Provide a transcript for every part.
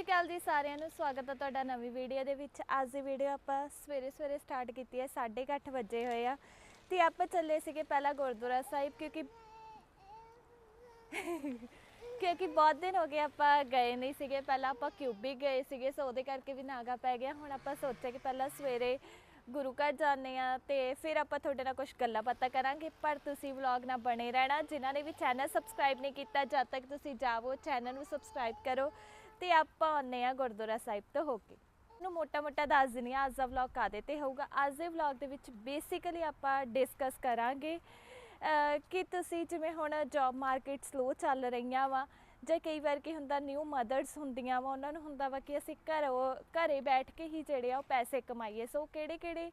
ਸ਼੍ਰੀ ਅਕਾਲ ਜੀ ਸਾਰਿਆਂ ਨੂੰ। ਸਵਾਗਤ ਹੈ ਤੁਹਾਡਾ ਨਵੀਂ ਵੀਡੀਓ ਦੇ ਵਿੱਚ। ਅੱਜ ਦੀ ਵੀਡੀਓ ਆਪਾਂ ਸਵੇਰੇ ਸਵੇਰੇ ਸਟਾਰਟ ਕੀਤੀ ਹੈ 8:30 ਵਜੇ ਹੋਏ ਆ। ਤੇ ਆਪਾਂ ਚੱਲੇ ਸੀਗੇ ਪਹਿਲਾਂ ਗੁਰਦੁਆਰਾ ਸਾਹਿਬ ਕਿਉਂਕਿ ਕਿਉਂਕਿ ਬਹੁਤ ਦਿਨ ਹੋ ਗਏ ਆਪਾਂ ਗਏ ਨਹੀਂ ਸੀਗੇ। ਪਹਿਲਾਂ ਆਪਾਂ ਕਿਊਬੀ ਗਏ ਸੀਗੇ, ਸੋ ਉਹਦੇ ਕਰਕੇ ਵੀ ਨਾਗਾ ਪੈ ਗਿਆ। ਹੁਣ ਆਪਾਂ ਸੋਚਿਆ ਕਿ ਪਹਿਲਾਂ ਸਵੇਰੇ ਗੁਰੂ ਘਰ ਜਾਂਦੇ ਆ ਤੇ ਫਿਰ ਆਪਾਂ ਤੁਹਾਡੇ ਨਾਲ ਕੁਝ ਗੱਲਾਂ ਬਾਤਾਂ ਕਰਾਂਗੇ। ਪਰ ਤੁਸੀਂ ਵਲੌਗ ਨਾਲ ਬਣੇ ਰਹਿਣਾ। ਜਿਨ੍ਹਾਂ ਨੇ ਵੀ ਚੈਨਲ ਸਬਸਕ੍ਰਾਈਬ ਨਹੀਂ ਕੀਤਾ, ਜਦ ਤੱਕ ਤੁਸੀਂ ਜਾਵੋ ਚੈਨਲ ਨੂੰ ਸਬਸਕ੍ਰਾਈਬ ਕਰੋ। ਤੇ ਆਪਾਂ ਆਉਂਦੇ ਆ ਗੁਰਦੁਆਰਾ ਸਾਹਿਬ ਤੋਂ ਹੋ ਕੇ। ਨੂੰ ਮੋਟਾ-ਮੋਟਾ ਦੱਸ ਦਿੰਦੀ ਹਾਂ, ਅੱਜ ਦਾ ਵਲੌਗ ਕਾਦੇ ਤੇ ਹੋਊਗਾ। ਅੱਜ ਦੇ ਵਲੌਗ ਦੇ ਵਿੱਚ ਬੇਸਿਕਲੀ ਆਪਾਂ ਡਿਸਕਸ ਕਰਾਂਗੇ ਕਿ ਤੁਸੀਂ ਜਿਵੇਂ ਹੁਣ ਜੌਬ ਮਾਰਕੀਟ ਸਲੋ ਚੱਲ ਰਹੀਆਂ ਵਾ, ਜਾਂ ਕਈ ਵਾਰ ਕੀ ਹੁੰਦਾ ਨਿਊ ਮਦਰਸ ਹੁੰਦੀਆਂ ਵਾ, ਉਹਨਾਂ ਨੂੰ ਹੁੰਦਾ ਵਾ ਕਿ ਅਸੀਂ ਘਰੋਂ, ਘਰੇ ਬੈਠ ਕੇ ਹੀ ਜਿਹੜੇ ਆ ਉਹ ਪੈਸੇ ਕਮਾਈਏ। ਸੋ ਕਿਹੜੇ-ਕਿਹੜੇ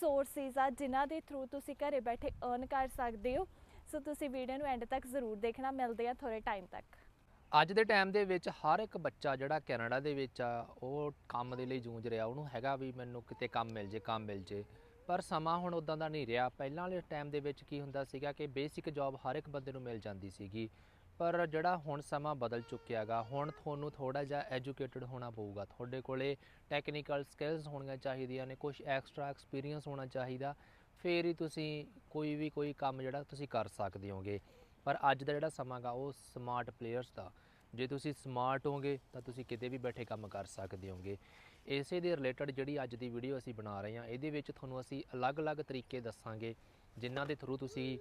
ਸੋਰਸਿਸ ਆ ਜਿਨ੍ਹਾਂ ਦੇ ਥਰੂ ਤੁਸੀਂ ਘਰੇ ਬੈਠੇ ਅਰਨ ਕਰ ਸਕਦੇ ਹੋ? ਸੋ ਤੁਸੀਂ ਵੀਡੀਓ ਨੂੰ ਐਂਡ ਤੱਕ ਜ਼ਰੂਰ ਦੇਖਣਾ। ਮਿਲਦੇ ਆ ਥੋੜੇ ਟਾਈਮ ਤੱਕ। ਅੱਜ ਦੇ ਟਾਈਮ ਦੇ ਵਿੱਚ ਹਰ ਇੱਕ ਬੱਚਾ ਜਿਹੜਾ ਕੈਨੇਡਾ ਦੇ ਵਿੱਚ ਆ, ਉਹ ਕੰਮ ਦੇ ਲਈ ਜੂਝ ਰਿਹਾ, ਉਹਨੂੰ ਹੈਗਾ ਵੀ ਮੈਨੂੰ ਕਿਤੇ ਕੰਮ ਮਿਲ ਜੇ, ਕੰਮ ਮਿਲ ਜੇ। ਪਰ ਸਮਾਂ ਹੁਣ ਉਦਾਂ ਦਾ ਨਹੀਂ ਰਿਹਾ। ਪਹਿਲਾਂ ਵਾਲੇ ਟਾਈਮ ਦੇ ਵਿੱਚ ਕੀ ਹੁੰਦਾ ਸੀਗਾ ਕਿ ਬੇਸਿਕ ਜੌਬ ਹਰ ਇੱਕ ਬੰਦੇ ਨੂੰ ਮਿਲ ਜਾਂਦੀ ਸੀਗੀ। ਪਰ ਜਿਹੜਾ ਹੁਣ ਸਮਾਂ ਬਦਲ ਚੁੱਕਿਆਗਾ, ਹੁਣ ਤੁਹਾਨੂੰ ਥੋੜਾ ਜਿਹਾ ਐਜੂਕੇਟਿਡ ਹੋਣਾ ਪਊਗਾ। ਤੁਹਾਡੇ ਕੋਲੇ ਟੈਕਨੀਕਲ ਸਕਿੱਲਸ ਹੋਣੀਆਂ ਚਾਹੀਦੀਆਂ ਨੇ ਕੁਝ ਐਕਸਟਰਾ ਐਕਸਪੀਰੀਅੰਸ ਹੋਣਾ ਚਾਹੀਦਾ। ਫੇਰ ਹੀ ਤੁਸੀਂ ਕੋਈ ਵੀ ਕੋਈ ਕੰਮ ਜਿਹੜਾ ਤੁਸੀਂ ਕਰ ਸਕਦੇ ਹੋਗੇ। ਪਰ ਅੱਜ ਦਾ ਜਿਹੜਾ ਸਮਾਂ ਗਾ, ਉਹ ਸਮਾਰਟ ਪਲੇਅਰਸ ਦਾ। ਜੇ ਤੁਸੀਂ ਸਮਾਰਟ ਹੋਗੇ ਤਾਂ ਤੁਸੀਂ ਕਿਤੇ ਵੀ ਬੈਠੇ ਕੰਮ ਕਰ ਸਕਦੇ ਹੋਗੇ ਇਸੇ ਦੇ ਰਿਲੇਟਡ ਜਿਹੜੀ ਅੱਜ ਦੀ ਵੀਡੀਓ ਅਸੀਂ ਬਣਾ ਰਹੇ ਹਾਂ, ਇਹਦੇ ਵਿੱਚ ਤੁਹਾਨੂੰ ਅਸੀਂ ਅਲੱਗ-ਅਲੱਗ ਤਰੀਕੇ ਦੱਸਾਂਗੇ, ਜਿਨ੍ਹਾਂ ਦੇ ਥਰੂ ਤੁਸੀਂ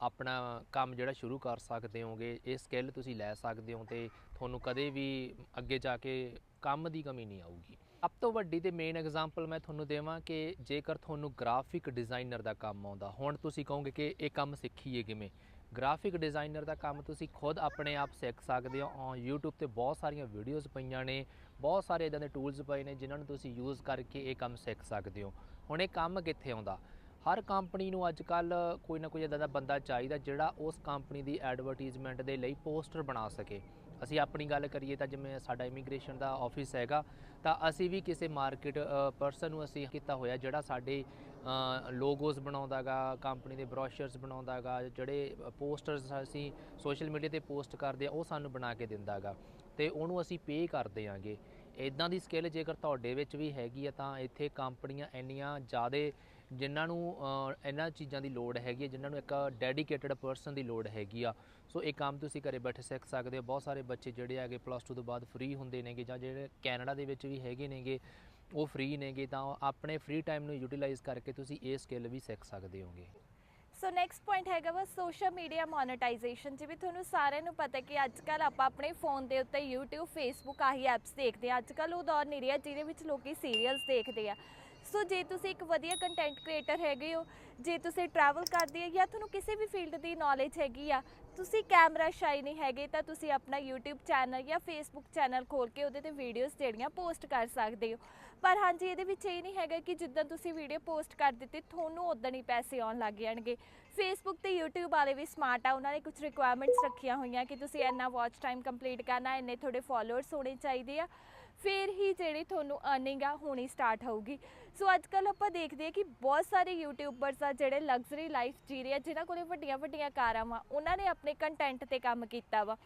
ਆਪਣਾ ਕੰਮ ਜਿਹੜਾ ਸ਼ੁਰੂ ਕਰ ਸਕਦੇ ਹੋਗੇ ਇਹ ਸਕਿੱਲ ਤੁਸੀਂ ਲੈ ਸਕਦੇ ਹੋ ਤੇ ਤੁਹਾਨੂੰ ਕਦੇ ਵੀ ਅੱਗੇ ਜਾ ਕੇ ਕੰਮ ਦੀ ਕਮੀ ਨਹੀਂ ਆਊਗੀ। ਸਭ ਤੋਂ ਵੱਡੀ ਤੇ ਮੇਨ ਐਗਜ਼ਾਮਪਲ ਮੈਂ ਤੁਹਾਨੂੰ ਦੇਵਾਂ ਕਿ ਜੇਕਰ ਤੁਹਾਨੂੰ ਗ੍ਰਾਫਿਕ ਡਿਜ਼ਾਈਨਰ ਦਾ ਕੰਮ ਆਉਂਦਾ, ਹੁਣ ਤੁਸੀਂ ਕਹੋਗੇ ਕਿ ਇਹ ਕੰਮ ਸਿੱਖੀਏ ਕਿਵੇਂ? ਗ੍ਰਾਫਿਕ ਡਿਜ਼ਾਈਨਰ ਦਾ ਕੰਮ ਤੁਸੀਂ ਖੁਦ ਆਪਣੇ ਆਪ ਸਿੱਖ ਸਕਦੇ ਹੋ। ਔਨ YouTube ਤੇ ਬਹੁਤ ਸਾਰੀਆਂ ਵੀਡੀਓਜ਼ ਪਈਆਂ ਨੇ, ਬਹੁਤ ਸਾਰੇ ਇਦਾਂ ਦੇ ਟੂਲਸ ਪਏ ਨੇ ਜਿਨ੍ਹਾਂ ਨੂੰ ਤੁਸੀਂ ਯੂਜ਼ ਕਰਕੇ ਇਹ ਕੰਮ ਸਿੱਖ ਸਕਦੇ ਹੋ। ਹੁਣ ਇਹ ਕੰਮ ਕਿੱਥੇ ਆਉਂਦਾ? ਹਰ ਕੰਪਨੀ ਨੂੰ ਅੱਜ ਕੱਲ ਕੋਈ ਨਾ ਕੋਈ ਇਦਾਂ ਦਾ ਬੰਦਾ ਚਾਹੀਦਾ ਜਿਹੜਾ ਉਸ ਕੰਪਨੀ ਦੀ ਐਡਵਰਟਾਈਜ਼ਮੈਂਟ ਦੇ ਲਈ ਪੋਸਟਰ ਬਣਾ ਸਕੇ। ਅਸੀਂ ਆਪਣੀ ਗੱਲ ਕਰੀਏ ਤਾਂ ਜਿਵੇਂ ਸਾਡਾ ਇਮੀਗ੍ਰੇਸ਼ਨ ਦਾ ਆਫਿਸ ਹੈਗਾ, ਤਾਂ ਅਸੀਂ ਵੀ ਕਿਸੇ ਮਾਰਕੀਟ ਪਰਸਨ ਨੂੰ ਅਸੀਂ ਕੀਤਾ ਹੋਇਆ ਜਿਹੜਾ ਸਾਡੇ ਲੋਗੋਸ ਬਣਾਉਂਦਾਗਾ ਕੰਪਨੀ ਦੇ ਬ੍ਰੋਸ਼ਰਸ ਬਣਾਉਂਦਾਗਾ, ਜਿਹੜੇ ਪੋਸਟਰਸ ਅਸੀਂ ਸੋਸ਼ਲ ਮੀਡੀਆ ਤੇ ਪੋਸਟ ਕਰਦੇ ਆ, ਉਹ ਸਾਨੂੰ ਬਣਾ ਕੇ ਦਿੰਦਾਗਾ। ਤੇ ਉਹਨੂੰ ਅਸੀਂ ਪੇ ਕਰਦੇ ਆਂਗੇ ਇਦਾਂ ਦੀ ਸਕਿੱਲ ਜੇਕਰ ਤੁਹਾਡੇ ਵਿੱਚ ਵੀ ਹੈਗੀ ਆ, ਤਾਂ ਇੱਥੇ ਕੰਪਨੀਆਂ ਇੰਨੀਆਂ ਜ਼ਿਆਦਾ ਜਿਨ੍ਹਾਂ ਨੂੰ ਇਹਨਾਂ ਚੀਜ਼ਾਂ ਦੀ ਲੋੜ ਹੈਗੀ ਹੈ ਜਿਨ੍ਹਾਂ ਨੂੰ ਇੱਕ ਡੈਡੀਕੇਟਿਡ ਪਰਸਨ ਦੀ ਲੋੜ ਹੈਗੀ ਆ। ਸੋ ਇਹ ਕੰਮ ਤੁਸੀਂ ਘਰੇ ਬੈਠੇ ਸਿੱਖ ਸਕਦੇ ਹੋ। ਬਹੁਤ ਸਾਰੇ ਬੱਚੇ ਜਿਹੜੇ ਹੈਗੇ ਪਲੱਸ 2 ਤੋਂ ਬਾਅਦ ਫ੍ਰੀ ਹੁੰਦੇ ਨੇਗੇ ਜਾਂ ਜਿਹੜੇ ਕੈਨੇਡਾ ਦੇ ਵਿੱਚ ਵੀ ਹੈਗੇ ਨੇਗੇ ਉਹ ਫ੍ਰੀ ਨੇਗੇ ਤਾਂ ਉਹ ਆਪਣੇ ਫ੍ਰੀ ਟਾਈਮ ਨੂੰ ਯੂਟਿਲਾਈਜ਼ ਕਰਕੇ ਤੁਸੀਂ ਇਹ ਸਕਿੱਲ ਵੀ ਸਿੱਖ ਸਕਦੇ ਹੋਗੇ। ਸੋ ਨੈਕਸਟ ਪੁਆਇੰਟ ਹੈਗਾ ਵਾ ਸੋਸ਼ਲ ਮੀਡੀਆ ਮੋਨੇਟਾਈਜੇਸ਼ਨ ਜਿਵੇਂ ਤੁਹਾਨੂੰ ਸਾਰਿਆਂ ਨੂੰ ਪਤਾ ਕਿ ਅੱਜ ਕੱਲ ਆਪਾਂ ਆਪਣੇ ਫੋਨ ਦੇ ਉੱਤੇ YouTube, Facebook ਆਹੀ ਐਪਸ ਦੇਖਦੇ ਆ ਅੱਜ ਕੱਲ ਉਹ ਦੌਰ ਨਹੀਂ ਰਿਹਾ ਜਿਹਦੇ ਵਿੱਚ ਲੋਕੀ ਸੀਰੀਅਲਸ ਦੇਖਦੇ ਆ। ਸੋ ਜੇ ਤੁਸੀਂ ਇੱਕ ਵਧੀਆ ਕੰਟੈਂਟ ਕ੍ਰੀਏਟਰ ਹੈਗੇ ਹੋ, ਜੇ ਤੁਸੀਂ ਟਰੈਵਲ ਕਰਦੇ ਆ ਜਾਂ ਤੁਹਾਨੂੰ ਕਿਸੇ ਵੀ ਫੀਲਡ ਦੀ ਨੌਲੇਜ ਹੈਗੀ ਆ, ਤੁਸੀਂ ਕੈਮਰਾ ਸ਼ਾਈ ਨਹੀਂ ਹੈਗੇ ਤਾਂ ਤੁਸੀਂ ਆਪਣਾ YouTube ਚੈਨਲ ਜਾਂ Facebook ਚੈਨਲ ਖੋਲ ਕੇ ਉਹਦੇ ਤੇ ਵੀਡੀਓਜ਼ ਜਿਹੜੀਆਂ ਪੋਸਟ ਕਰ ਸਕਦੇ ਹੋ। ਪਰ ਹਾਂਜੀ, ਇਹਦੇ ਵਿੱਚ ਇਹ ਨਹੀਂ ਹੈਗਾ ਕਿ ਜਿੱਦਾਂ ਤੁਸੀਂ ਵੀਡੀਓ ਪੋਸਟ ਕਰ ਦਿੱਤੀ, ਤੁਹਾਨੂੰ ਉਦਾਂ ਹੀ ਪੈਸੇ ਆਉਣ ਲੱਗ ਜਾਣਗੇ। ਫੇਸਬੁੱਕ ਤੇ YouTube ਵਾਲੇ ਵੀ ਸਮਾਰਟ ਆ, ਉਹਨਾਂ ਨੇ ਕੁਝ ਰਿਕੁਆਇਰਮੈਂਟਸ ਰੱਖੀਆਂ ਹੋਈਆਂ ਕਿ ਤੁਸੀਂ ਇੰਨਾ ਵਾਚ ਟਾਈਮ ਕੰਪਲੀਟ ਕਰਨਾ, ਇੰਨੇ ਤੁਹਾਡੇ ਫਾਲੋਅਰਸ ਹੋਣੇ ਚਾਹੀਦੇ ਆ। ਫਿਰ ਹੀ ਜਿਹੜੀ ਤੁਹਾਨੂੰ ਅਰਨਿੰਗ ਆ, ਹੋਣੀ ਸਟਾਰਟ ਹੋਊਗੀ। ਸੋ ਅੱਜ ਕੱਲ ਆਪਾਂ ਦੇਖਦੇ ਆ ਕਿ ਬਹੁਤ ਸਾਰੇ ਯੂਟਿਊਬਰਸ ਆ, ਜਿਹੜੇ ਲਗਜ਼ਰੀ ਲਾਈਫ ਜੀ ਰਹੇ ਆ, ਜਿਨ੍ਹਾਂ ਕੋਲੇ ਵੱਡੀਆਂ ਵੱਡੀਆਂ ਕਾਰਾਂ ਵਾ, ਉਹਨਾਂ ਨੇ ਆਪਣੇ ਕੰਟੈਂਟ ਤੇ ਕੰਮ ਕੀਤਾ ਵਾ।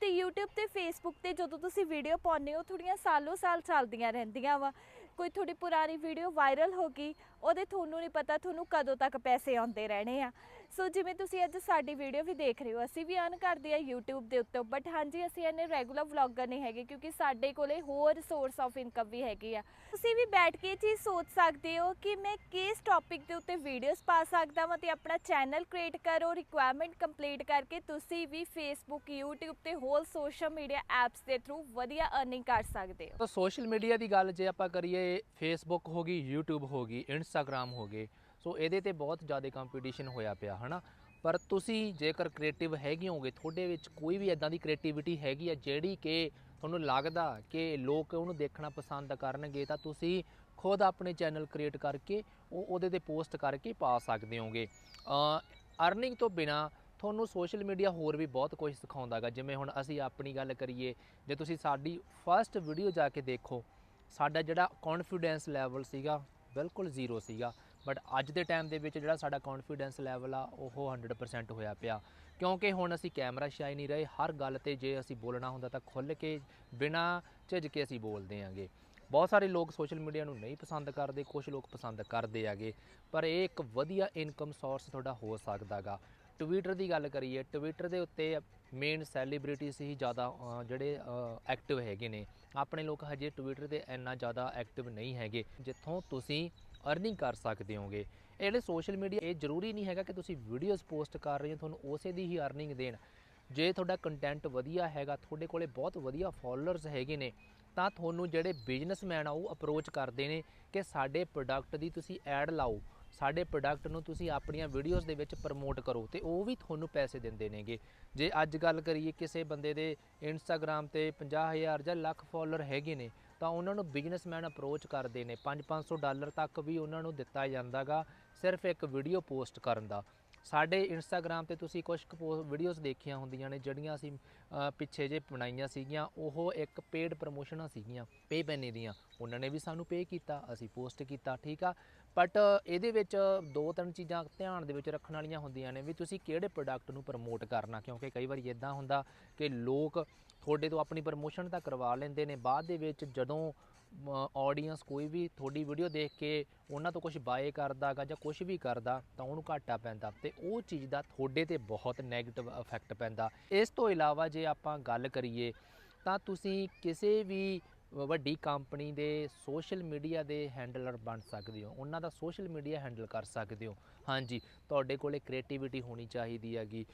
ਤੇ YouTube ਤੇ Facebook ਤੇ ਜਦੋਂ ਤੁਸੀਂ ਵੀਡੀਓ ਪਾਉਂਦੇ ਹੋ ਥੋੜੀਆਂ ਸਾਲੋ ਸਾਲ ਚੱਲਦੀਆਂ ਰਹਿੰਦੀਆਂ ਵਾ। ਕੋਈ ਤੁਹਾਡੀ ਪੁਰਾਣੀ ਵੀਡੀਓ ਵਾਇਰਲ ਹੋ ਗਈ, ਉਹਦੇ ਤੁਹਾਨੂੰ ਨਹੀਂ ਪਤਾ, ਤੁਹਾਨੂੰ ਕਦੋਂ ਤੱਕ ਪੈਸੇ ਆਉਂਦੇ ਰਹਿਣੇ ਆ। ਸੋ ਜਿਵੇਂ ਤੁਸੀਂ ਅੱਜ ਸਾਡੀ ਵੀਡੀਓ ਵੀ ਦੇਖ ਰਹੇ ਹੋ, ਅਸੀਂ ਵੀ ਅਰਨ ਕਰਦੇ ਆ YouTube ਦੇ ਉੱਤੇ ਬਟ ਹਾਂਜੀ, ਅਸੀਂ ਇਹਨੇ ਰੈਗੂਲਰ ਵਲੌਗਰ ਨਹੀਂ ਹੈਗੇ ਕਿਉਂਕਿ ਸਾਡੇ ਕੋਲੇ ਹੋਰ ਸੋਰਸ ਆਫ ਇਨਕਮ ਵੀ ਹੈਗੀ ਆ। ਤੁਸੀਂ ਵੀ ਬੈਠ ਕੇ ਇਹ ਚੀਜ਼ ਸੋਚ ਸਕਦੇ ਹੋ ਕਿ ਮੈਂ ਕਿਸ ਟੌਪਿਕ ਦੇ ਉੱਤੇ ਵੀਡੀਓਜ਼ ਪਾ ਸਕਦਾ ਵਾਂ ਤੇ ਆਪਣਾ ਚੈਨਲ ਕ੍ਰੀਏਟ ਕਰੋ ਰਿਕੁਆਇਰਮੈਂਟ ਕੰਪਲੀਟ ਕਰਕੇ ਤੁਸੀਂ ਵੀ Facebook, YouTube ਤੇ ਹੋਰ ਸੋਸ਼ਲ ਮੀਡੀਆ ਐਪਸ ਦੇ ਥਰੂ ਵਧੀਆ ਅਰਨਿੰਗ ਕਰ ਸਕਦੇ ਹੋ। ਤਾਂ ਸੋਸ਼ਲ ਮੀਡੀਆ ਦੀ ਗੱਲ ਜੇ ਆਪਾਂ ਕਰੀਏ ਫੇਸਬੁੱਕ ਹੋ ਗਈ, YouTube ਹੋ ਗਈ ਇੰਸਟਾਗ੍ਰam ਹੋ ਗਏ ਸੋ ਇਹਦੇ ਤੇ ਬਹੁਤ ਜ਼ਿਆਦਾ ਕੰਪੀਟੀਸ਼ਨ ਹੋਇਆ ਪਿਆ, ਹਨਾ? ਪਰ ਤੁਸੀਂ ਜੇਕਰ ਕ੍ਰੀਏਟਿਵ ਹੈਗੇ ਹੋਗੇ ਤੁਹਾਡੇ ਵਿੱਚ ਕੋਈ ਵੀ ਇਦਾਂ ਦੀ ਕ੍ਰੀਏਟੀਵਿਟੀ ਹੈਗੀ ਆ ਜਿਹੜੀ ਕਿ ਤੁਹਾਨੂੰ ਲੱਗਦਾ ਕਿ ਲੋਕ ਉਹਨੂੰ ਦੇਖਣਾ ਪਸੰਦ ਕਰਨਗੇ, ਤਾਂ ਤੁਸੀਂ ਖੁਦ ਆਪਣੇ ਚੈਨਲ ਕ੍ਰੀਏਟ ਕਰਕੇ ਉਹ ਉਹਦੇ ਤੇ ਪੋਸਟ ਕਰਕੇ ਪਾ ਸਕਦੇ ਹੋਗੇ ਅਰਨਿੰਗ ਤੋਂ ਬਿਨਾ ਤੁਹਾਨੂੰ ਸੋਸ਼ਲ ਮੀਡੀਆ ਹੋਰ ਵੀ ਬਹੁਤ ਕੁਝ ਸਿਖਾਉਂਦਾਗਾ ਜਿਵੇਂ ਹੁਣ ਅਸੀਂ ਆਪਣੀ ਗੱਲ ਕਰੀਏ, ਜੇ ਤੁਸੀਂ ਸਾਡੀ ਫਰਸਟ ਵੀਡੀਓ ਜਾ ਕੇ ਦੇਖੋ, ਸਾਡਾ ਜਿਹੜਾ ਕੌਨਫੀਡੈਂਸ ਲੈਵਲ ਸੀਗਾ ਬਿਲਕੁਲ ਜ਼ੀਰੋ ਸੀਗਾ। ਬਟ ਅੱਜ ਦੇ ਟਾਈਮ ਦੇ ਵਿੱਚ ਜਿਹੜਾ ਸਾਡਾ ਕੌਨਫੀਡੈਂਸ ਲੈਵਲ ਆ, ਉਹ 100% ਹੋਇਆ ਪਿਆ। ਕਿਉਂਕਿ ਹੁਣ ਅਸੀਂ ਕੈਮਰਾ ਸ਼ਾਈ ਨਹੀਂ ਰਹੇ, ਹਰ ਗੱਲ ਤੇ ਜੇ ਅਸੀਂ ਬੋਲਣਾ ਹੁੰਦਾ ਤਾਂ ਖੁੱਲ੍ਹ ਕੇ, ਬਿਨਾਂ ਝਿਜਕੇ ਅਸੀਂ ਬੋਲਦੇ ਆਂਗੇ। ਬਹੁਤ ਸਾਰੇ ਲੋਕ ਸੋਸ਼ਲ ਮੀਡੀਆ ਨੂੰ ਨਹੀਂ ਪਸੰਦ ਕਰਦੇ ਕੁਝ ਲੋਕ ਪਸੰਦ ਕਰਦੇ ਆਗੇ। ਪਰ ਇਹ ਇੱਕ ਵਧੀਆ ਇਨਕਮ ਸੋਰਸ ਤੁਹਾਡਾ ਹੋ ਸਕਦਾਗਾ ਟਵਿੱਟਰ ਦੀ ਗੱਲ ਕਰੀਏ ਟਵਿੱਟਰ ਦੇ ਉੱਤੇ ਮੇਨ ਸੈਲੀਬ੍ਰਿਟੀਜ਼ ਹੀ ਜ਼ਿਆਦਾ ਜਿਹੜੇ ਐਕਟਿਵ ਹੈਗੇ ਨੇ। ਆਪਣੇ ਲੋਕ ਹਜੇ ਟਵਿੱਟਰ ਤੇ ਇੰਨਾ ਜ਼ਿਆਦਾ ਐਕਟਿਵ ਨਹੀਂ ਹੈਗੇ। ਜਿੱਥੋਂ ਤੁਸੀਂ ਅਰਨਿੰਗ ਕਰ ਸਕਦੇ ਹੋਗੇ। ਇਹ ਜਿਹੜੇ ਸੋਸ਼ਲ ਮੀਡੀਆ ਇਹ ਜ਼ਰੂਰੀ ਨਹੀਂ ਹੈਗਾ ਕਿ ਤੁਸੀਂ ਵੀਡੀਓਜ਼ ਪੋਸਟ ਕਰ ਰਹੇ ਹੋ, ਤੁਹਾਨੂੰ ਉਸੇ ਦੀ ਹੀ ਅਰਨਿੰਗ ਦੇਣ। ਜੇ ਤੁਹਾਡਾ ਕੰਟੈਂਟ ਵਧੀਆ ਹੈਗਾ, ਤੁਹਾਡੇ ਕੋਲੇ ਬਹੁਤ ਵਧੀਆ ਫਾਲੋਅਰਸ ਹੈਗੇ ਨੇ, ਤਾਂ ਤੁਹਾਨੂੰ ਜਿਹੜੇ ਬਿਜ਼ਨਸਮੈਨ ਆ, ਉਹ ਅਪਰੋਚ ਕਰਦੇ ਨੇ ਕਿ ਸਾਡੇ ਪ੍ਰੋਡਕਟ ਦੀ ਤੁਸੀਂ ਐਡ ਲਾਓ, ਸਾਡੇ ਪ੍ਰੋਡਕਟ ਨੂੰ ਤੁਸੀਂ ਆਪਣੀਆਂ ਵੀਡੀਓਜ਼ ਦੇ ਵਿੱਚ ਪ੍ਰਮੋਟ ਕਰੋ ਤੇ ਉਹ ਵੀ ਤੁਹਾਨੂੰ ਪੈਸੇ ਦਿੰਦੇ ਨੇਗੇ। ਜੇ ਅੱਜ ਗੱਲ ਕਰੀਏ ਕਿਸੇ ਬੰਦੇ ਦੇ ਇੰਸਟਾਗ੍ਰam ਤੇ 50000 ਜਾਂ ਲੱਖ ਫਾਲੋਅਰ ਹੈਗੇ ਨੇ ਤਾਂ ਉਹਨਾਂ ਨੂੰ ਬਿਜ਼ਨਸਮੈਨ ਅਪਰੋਚ ਕਰਦੇ ਨੇ। 5-500 ਡਾਲਰ ਤੱਕ ਵੀ ਉਹਨਾਂ ਨੂੰ ਦਿੱਤਾ ਜਾਂਦਾਗਾ, ਸਿਰਫ ਇੱਕ ਵੀਡੀਓ ਪੋਸਟ ਕਰਨ ਦਾ। ਸਾਡੇ ਇੰਸਟਾਗ੍ਰam ਤੇ ਤੁਸੀਂ ਕੁਝ ਵੀਡੀਓਜ਼ ਦੇਖੀਆਂ ਹੁੰਦੀਆਂ ਨੇ, ਜਿਹੜੀਆਂ ਅਸੀਂ ਪਿੱਛੇ ਜੇ ਬਣਾਈਆਂ ਸੀਗੀਆਂ। ਉਹ ਇੱਕ ਪੇਡ ਪ੍ਰਮੋਸ਼ਨਾਂ ਸੀਗੀਆਂ ਪੇ ਪੈਨੇ ਦੀਆਂ। ਉਹਨਾਂ ਨੇ ਵੀ ਸਾਨੂੰ ਪੇ ਕੀਤਾ, ਅਸੀਂ ਪੋਸਟ ਕੀਤਾ, ਠੀਕ ਆ? ਬਟ ਇਹਦੇ ਵਿੱਚ ਦੋ ਤਿੰਨ ਚੀਜ਼ਾਂ ਧਿਆਨ ਦੇ ਵਿੱਚ ਰੱਖਣ ਵਾਲੀਆਂ ਹੁੰਦੀਆਂ ਨੇ ਵੀ ਤੁਸੀਂ ਕਿਹੜੇ ਪ੍ਰੋਡਕਟ ਨੂੰ ਪ੍ਰਮੋਟ ਕਰਨਾ, ਕਿਉਂਕਿ ਕਈ ਵਾਰੀ ਇਦਾਂ ਹੁੰਦਾ ਕਿ ਲੋਕ ਤੁਹਾਡੇ ਤੋਂ ਆਪਣੀ ਪ੍ਰਮੋਸ਼ਨ ਤਾਂ ਕਰਵਾ ਲੈਂਦੇ ਨੇ, ਬਾਅਦ ਦੇ ਵਿੱਚ ਜਦੋਂ ਆਡੀਅנס ਕੋਈ ਵੀ ਤੁਹਾਡੀ ਵੀਡੀਓ ਦੇਖ ਕੇ ਉਹਨਾਂ ਤੋਂ ਕੁਝ ਬਾਏ ਕਰਦਾ ਗਾ ਜਾਂ ਕੁਝ ਵੀ ਕਰਦਾ, ਤਾਂ ਉਹਨੂੰ ਘਾਟਾ ਪੈਂਦਾ ਤੇ ਉਹ ਚੀਜ਼ ਦਾ ਤੁਹਾਡੇ ਤੇ ਬਹੁਤ ਨੈਗੇਟਿਵ ਇਫੈਕਟ ਪੈਂਦਾ। ਇਸ ਤੋਂ ਇਲਾਵਾ ਜੇ ਆਪਾਂ ਗੱਲ ਕਰੀਏ, ਤਾਂ ਤੁਸੀਂ ਕਿਸੇ ਵੀ ਵੱਡੀ ਕੰਪਨੀ ਦੇ ਸੋਸ਼ਲ ਮੀਡੀਆ ਦੇ ਹੈਂਡਲਰ ਬਣ ਸਕਦੇ ਹੋ। ਉਹਨਾਂ ਦਾ ਸੋਸ਼ਲ ਮੀਡੀਆ ਹੈਂਡਲ ਕਰ ਸਕਦੇ ਹੋ। ਹਾਂਜੀ, ਤੁਹਾਡੇ ਕੋਲੇ ਕ੍ਰੀਏਟੀਵਿਟੀ ਹੋਣੀ ਚਾਹੀਦੀ ਹੈਗੀ।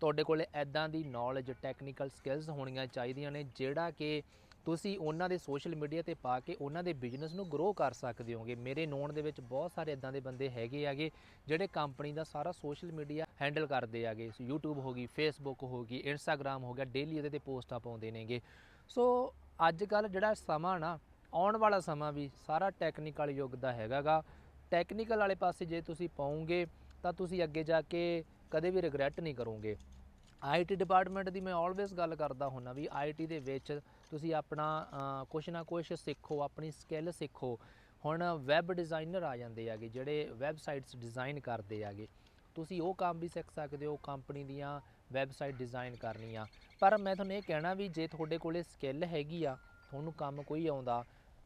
ਤੁਹਾਡੇ ਕੋਲੇ ਐਦਾਂ ਦੀ ਨੌਲੇਜ ਟੈਕਨੀਕਲ ਸਕਿੱਲਸ ਹੋਣੀਆਂ ਚਾਹੀਦੀਆਂ ਨੇ, ਜਿਹੜਾ ਕਿ ਤੁਸੀਂ ਉਹਨਾਂ ਦੇ ਸੋਸ਼ਲ ਮੀਡੀਆ ਤੇ ਪਾ ਕੇ ਉਹਨਾਂ ਦੇ ਬਿਜ਼ਨਸ ਨੂੰ ਗਰੋ ਕਰ ਸਕਦੇ ਹੋਗੇ। ਮੇਰੇ ਨੋਨ ਦੇ ਵਿੱਚ ਬਹੁਤ ਸਾਰੇ ਇਦਾਂ ਦੇ ਬੰਦੇ ਹੈਗੇ ਆਗੇ ਜਿਹੜੇ ਕੰਪਨੀ ਦਾ ਸਾਰਾ ਸੋਸ਼ਲ ਮੀਡੀਆ ਹੈਂਡਲ ਕਰਦੇ ਆਗੇ YouTube ਹੋ ਗਈ, Facebook ਹੋ ਗਈ, Instagram ਹੋ ਗਿਆ ਡੇਲੀ ਉਹਦੇ ਤੇ ਪੋਸਟਾਂ ਪਾਉਂਦੇ ਨੇਗੇ। ਸੋ ਅੱਜ ਕੱਲ ਜਿਹੜਾ ਸਮਾਂ ਨਾ, ਆਉਣ ਵਾਲਾ ਸਮਾਂ ਵੀ ਸਾਰਾ ਟੈਕਨੀਕਲ ਯੁੱਗ ਦਾ ਹੈਗਾਗਾ। ਟੈਕਨੀਕਲ ਵਾਲੇ ਪਾਸੇ ਜੇ ਤੁਸੀਂ ਪਾਉਂਗੇ ਤਾਂ ਤੁਸੀਂ ਅੱਗੇ ਜਾ ਕੇ ਕਦੇ ਵੀ ਰਿਗਰੈਟ ਨਹੀਂ ਕਰੋਗੇ। ਆਈਟੀ ਡਿਪਾਰਟਮੈਂਟ ਦੀ ਮੈਂ ਆਲਵੇਸ ਗੱਲ ਕਰਦਾ ਹੁੰਨਾ ਵੀ ਆਈਟੀ ਦੇ ਵਿੱਚ ਤੁਸੀਂ ਆਪਣਾ ਕੁਛ ਨਾ ਕੁਛ ਸਿੱਖੋ, ਆਪਣੀ ਸਕਿੱਲ ਸਿੱਖੋ। ਹੁਣ ਵੈਬ ਡਿਜ਼ਾਈਨਰ ਆ ਜਾਂਦੇ ਆਗੇ ਜਿਹੜੇ ਵੈਬਸਾਈਟਸ ਡਿਜ਼ਾਈਨ ਕਰਦੇ ਆਗੇ ਤੁਸੀਂ ਉਹ ਕੰਮ ਵੀ ਸਿੱਖ ਸਕਦੇ ਹੋ, ਕੰਪਨੀ ਦੀਆਂ ਵੈਬਸਾਈਟ ਡਿਜ਼ਾਈਨ ਕਰਨੀਆਂ। ਪਰ ਮੈਂ ਤੁਹਾਨੂੰ ਇਹ ਕਹਿਣਾ ਵੀ ਜੇ ਤੁਹਾਡੇ ਕੋਲੇ ਸਕਿੱਲ ਹੈਗੀ ਆ, ਤੁਹਾਨੂੰ ਕੰਮ ਕੋਈ ਆਉਂਦਾ,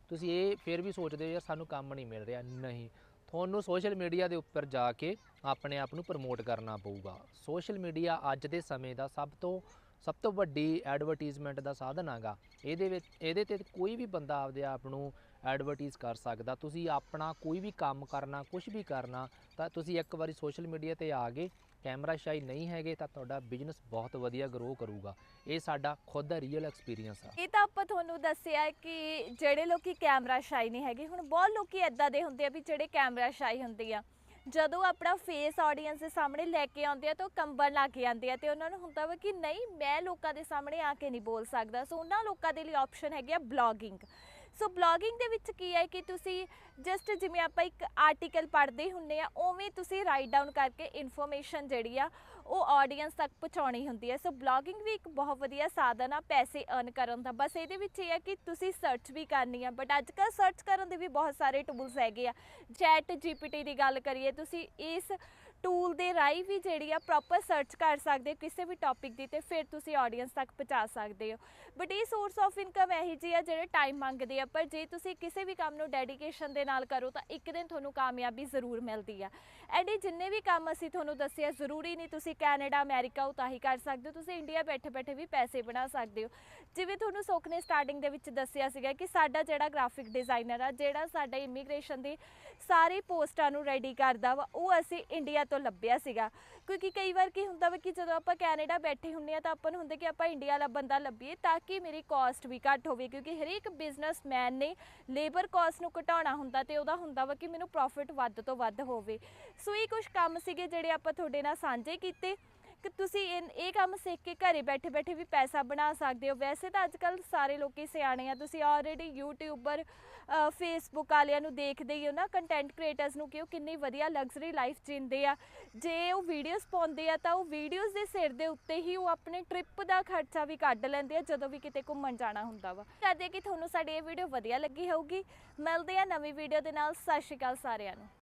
ਤੁਸੀਂ ਇਹ ਫਿਰ ਵੀ ਸੋਚਦੇ ਹੋ ਯਾਰ ਸਾਨੂੰ ਕੰਮ ਨਹੀਂ ਮਿਲ ਰਿਹਾ। ਨਹੀਂ, ਤੁਹਾਨੂੰ ਸੋਸ਼ਲ ਮੀਡੀਆ ਦੇ ਉੱਪਰ ਜਾ ਕੇ ਆਪਣੇ ਆਪ ਨੂੰ ਪ੍ਰਮੋਟ ਕਰਨਾ ਪਊਗਾ। ਸੋਸ਼ਲ ਮੀਡੀਆ ਅੱਜ ਦੇ ਸਮੇਂ ਦਾ ਸਭ ਤੋਂ ਸਭ ਤੋਂ ਵੱਡੀ ਐਡਵਰਟਾਈਜ਼ਮੈਂਟ ਦਾ ਸਾਧਨ ਹੈਗਾ ਇਹਦੇ ਵਿੱਚ, ਇਹਦੇ ਤੇ ਕੋਈ ਵੀ ਬੰਦਾ ਆਪਦੇ ਆਪ ਨੂੰ ਐਡਵਰਟਾਈਜ਼ ਕਰ ਸਕਦਾ। ਤੁਸੀਂ ਆਪਣਾ ਕੋਈ ਵੀ ਕੰਮ ਕਰਨਾ ਕੁਝ ਵੀ ਕਰਨਾ, ਤਾਂ ਤੁਸੀਂ ਇੱਕ ਵਾਰੀ ਸੋਸ਼ਲ ਮੀਡੀਆ ਤੇ ਆ ਗਏ ਕੈਮਰਾ ਸ਼ਾਈ ਨਹੀਂ ਹੈਗੇ, ਤਾਂ ਤੁਹਾਡਾ ਬਿਜ਼ਨਸ ਬਹੁਤ ਵਧੀਆ ਗਰੋ ਕਰੂਗਾ। ਇਹ ਸਾਡਾ ਖੁਦ ਦਾ ਰੀਅਲ ਐਕਸਪੀਰੀਅੰਸ ਆ। ਇਹ ਤਾਂ ਆਪਾਂ ਤੁਹਾਨੂੰ ਦੱਸਿਆ ਕਿ ਜਿਹੜੇ ਲੋਕੀ ਕੈਮਰਾ ਸ਼ਾਈ ਨਹੀਂ ਹੈਗੇ, ਹੁਣ ਬਹੁਤ ਲੋਕੀ ਐਦਾਂ ਦੇ ਹੁੰਦੇ ਆ ਵੀ ਜਿਹੜੇ ਕੈਮਰਾ ਸ਼ਾਈ ਹੁੰਦੇ ਆ। ਜਦੋਂ ਆਪਣਾ ਫੇਸ ਆਡੀਅנס ਦੇ ਸਾਹਮਣੇ ਲੈ ਕੇ ਆਉਂਦੇ ਆ, ਤਾਂ ਉਹ ਕੰਬਣ ਲੱਗ ਜਾਂਦੇ ਆ ਤੇ ਉਹਨਾਂ ਨੂੰ ਹੁੰਦਾ ਵਾ ਕਿ ਨਹੀਂ, ਮੈਂ ਲੋਕਾਂ ਦੇ ਸਾਹਮਣੇ ਆ ਕੇ ਨਹੀਂ ਬੋਲ ਸਕਦਾ। ਸੋ ਉਹਨਾਂ ਲੋਕਾਂ ਦੇ ਲਈ ਆਪਸ਼ਨ ਹੈਗੀ ਆ ਬਲੌਗਿੰਗ ਸੋ ਬਲੌਗਿੰਗ ਦੇ ਵਿੱਚ ਕੀ ਹੈ ਕਿ ਤੁਸੀਂ ਜਸਟ ਜਿਵੇਂ ਆਪਾਂ ਇੱਕ ਆਰਟੀਕਲ ਪੜ੍ਹਦੇ ਹੁੰਨੇ ਆ ਉਵੇਂ ਤੁਸੀਂ ਰਾਈਟ ਡਾਊਨ ਕਰਕੇ ਇਨਫੋਰਮੇਸ਼ਨ ਜਿਹੜੀ ਆ, ਉਹ ਆਡੀਅנס ਤੱਕ ਪਹੁੰਚਾਉਣੀ ਹੁੰਦੀ ਹੈ। ਸੋ ਬਲੌਗਿੰਗ ਵੀ ਇੱਕ ਬਹੁਤ ਵਧੀਆ ਸਾਧਨ ਆ ਪੈਸੇ ਅਰਨ ਕਰਨ ਦਾ। ਬਸ ਇਹਦੇ ਵਿੱਚ ਇਹ ਹੈ ਕਿ ਤੁਸੀਂ ਸਰਚ ਵੀ ਕਰਨੀ ਆ ਬਟ ਅੱਜ ਕੱਲ੍ਹ ਸਰਚ ਕਰਨ ਦੇ ਵੀ ਬਹੁਤ ਸਾਰੇ ਟੂਲਸ ਹੈਗੇ ਆ। ਚੈਟ ਜੀਪੀਟੀ ਦੀ ਗੱਲ ਕਰੀਏ, ਤੁਸੀਂ ਇਸ ਟੂਲ ਦੇ ਰਾਹੀਂ ਵੀ ਜਿਹੜੀ ਆ ਪ੍ਰੋਪਰ ਸਰਚ ਕਰ ਸਕਦੇ ਹੋ ਕਿਸੇ ਵੀ ਟੌਪਿਕ ਦੀ ਤੇ ਫਿਰ ਤੁਸੀਂ ਆਡੀਅנס ਤੱਕ ਪਹੁੰਚਾ ਸਕਦੇ ਹੋ। ਬਟ ਇਹ ਸੋਰਸ ਆਫ ਇਨਕਮ ਇਹੀ ਜੀ ਆ ਜਿਹੜੇ ਟਾਈਮ ਮੰਗਦੇ ਆ, ਪਰ ਜੇ ਤੁਸੀਂ ਕਿਸੇ ਵੀ ਕੰਮ ਨੂੰ ਡੈਡੀਕੇਸ਼ਨ ਦੇ ਨਾਲ ਕਰੋ ਤਾਂ ਇੱਕ ਦਿਨ ਤੁਹਾਨੂੰ ਕਾਮਯਾਬੀ ਜ਼ਰੂਰ ਮਿਲਦੀ ਆ। ਐਂਡ ਇਹ ਜਿੰਨੇ ਵੀ ਕੰਮ ਅਸੀਂ ਤੁਹਾਨੂੰ ਦੱਸਿਆ, ਜ਼ਰੂਰੀ ਨਹੀਂ ਤੁਸੀਂ ਕੈਨੇਡਾ, ਅਮਰੀਕਾ ਉਤਾਂ ਹੀ ਕਰ ਸਕਦੇ ਹੋ, ਤੁਸੀਂ ਇੰਡੀਆ ਬੈਠੇ ਬੈਠੇ ਵੀ ਪੈਸੇ ਬਣਾ ਸਕਦੇ ਹੋ। ਜਿਵੇਂ ਤੁਹਾਨੂੰ ਸੁੱਖ ਨੇ ਸਟਾਰਟਿੰਗ ਦੇ ਵਿੱਚ ਦੱਸਿਆ ਸੀਗਾ ਕਿ ਸਾਡਾ ਜਿਹੜਾ ਗ੍ਰਾਫਿਕ ਡਿਜ਼ਾਈਨਰ ਆ, ਜਿਹੜਾ ਸਾਡਾ ਇਮੀਗ੍ਰੇਸ਼ਨ ਦੀ ਸਾਰੀ ਪੋਸਟਾਂ ਨੂੰ ਰੈਡੀ ਕਰਦਾ ਵਾ, ਉਹ ਅਸੀਂ ਇੰਡੀਆ ਤੋਂ ਲੱਭਿਆ ਸੀਗਾ। ਕਿਉਂਕਿ ਕਈ ਵਾਰ ਕੀ ਹੁੰਦਾ ਵਾ ਕਿ ਜਦੋਂ ਆਪਾਂ ਕੈਨੇਡਾ ਬੈਠੇ ਹੁੰਨੇ ਆ ਤਾਂ ਆਪਾਂ ਨੂੰ ਹੁੰਦਾ ਕਿ ਆਪਾਂ ਇੰਡੀਆ ਵਾਲਾ ਬੰਦਾ ਲੱਭੀਏ ਤਾਂ ਕਿ ਮੇਰੀ ਕਾਸਟ ਵੀ ਘੱਟ ਹੋਵੇ। ਕਿਉਂਕਿ ਹਰੇਕ ਬਿਜ਼ਨਸਮੈਨ ਨੇ ਲੇਬਰ ਕਾਸਟ ਨੂੰ ਘਟਾਉਣਾ ਹੁੰਦਾ ਤੇ ਉਹਦਾ ਹੁੰਦਾ ਵਾ ਕਿ ਮੈਨੂੰ ਪ੍ਰੋਫਿਟ ਵੱਧ ਤੋਂ ਵੱਧ ਹੋਵੇ। ਸੋ ਇਹ ਕੁਝ ਕੰਮ ਸੀਗੇ ਜਿਹੜੇ ਆਪਾਂ ਤੁਹਾਡੇ ਨਾਲ ਸਾਂਝੇ ਕੀਤੇ। ਕਿ ਤੁਸੀਂ ਇਹ ਇਹ ਕੰਮ ਸਿੱਖ ਕੇ ਘਰੇ ਬੈਠੇ ਬੈਠੇ ਵੀ ਪੈਸਾ ਬਣਾ ਸਕਦੇ ਹੋ। ਵੈਸੇ ਤਾਂ ਅੱਜ ਕੱਲ ਸਾਰੇ ਲੋਕੀ ਸਿਆਣੇ ਆ। ਤੁਸੀਂ ਆਲਰੇਡੀ ਯੂਟਿਊਬਰ ਫੇਸਬੁੱਕ ਵਾਲਿਆਂ ਨੂੰ ਦੇਖਦੇ ਹੀ ਹੋ ਨਾ ਕੰਟੈਂਟ ਕ੍ਰੀਏਟਰਸ ਨੂੰ ਕਿ ਉਹ ਕਿੰਨੀ ਵਧੀਆ ਲਗਜ਼ਰੀ ਲਾਈਫ ਜੀਂਦੇ ਆ। ਜੇ ਉਹ ਵੀਡੀਓਜ਼ ਪਾਉਂਦੇ ਆ ਤਾਂ ਉਹ ਵੀਡੀਓਜ਼ ਦੇ ਸਿਰ ਦੇ ਉੱਤੇ ਹੀ ਉਹ ਆਪਣੇ ਟ੍ਰਿਪ ਦਾ ਖਰਚਾ ਵੀ ਕੱਢ ਲੈਂਦੇ ਆ, ਜਦੋਂ ਵੀ ਕਿਤੇ ਘੁੰਮਣ ਜਾਣਾ ਹੁੰਦਾ ਵਾ। ਕਰਦੇ ਕਿ ਤੁਹਾਨੂੰ ਸਾਡੀ ਇਹ ਵੀਡੀਓ ਵਧੀਆ ਲੱਗੀ ਹੋਊਗੀ। ਮਿਲਦੇ ਆ ਨਵੀਂ ਵੀਡੀਓ ਦੇ ਨਾਲ। ਸਤਿ ਸ਼੍ਰੀ ਅਕਾਲ ਸਾਰਿਆਂ ਨੂੰ।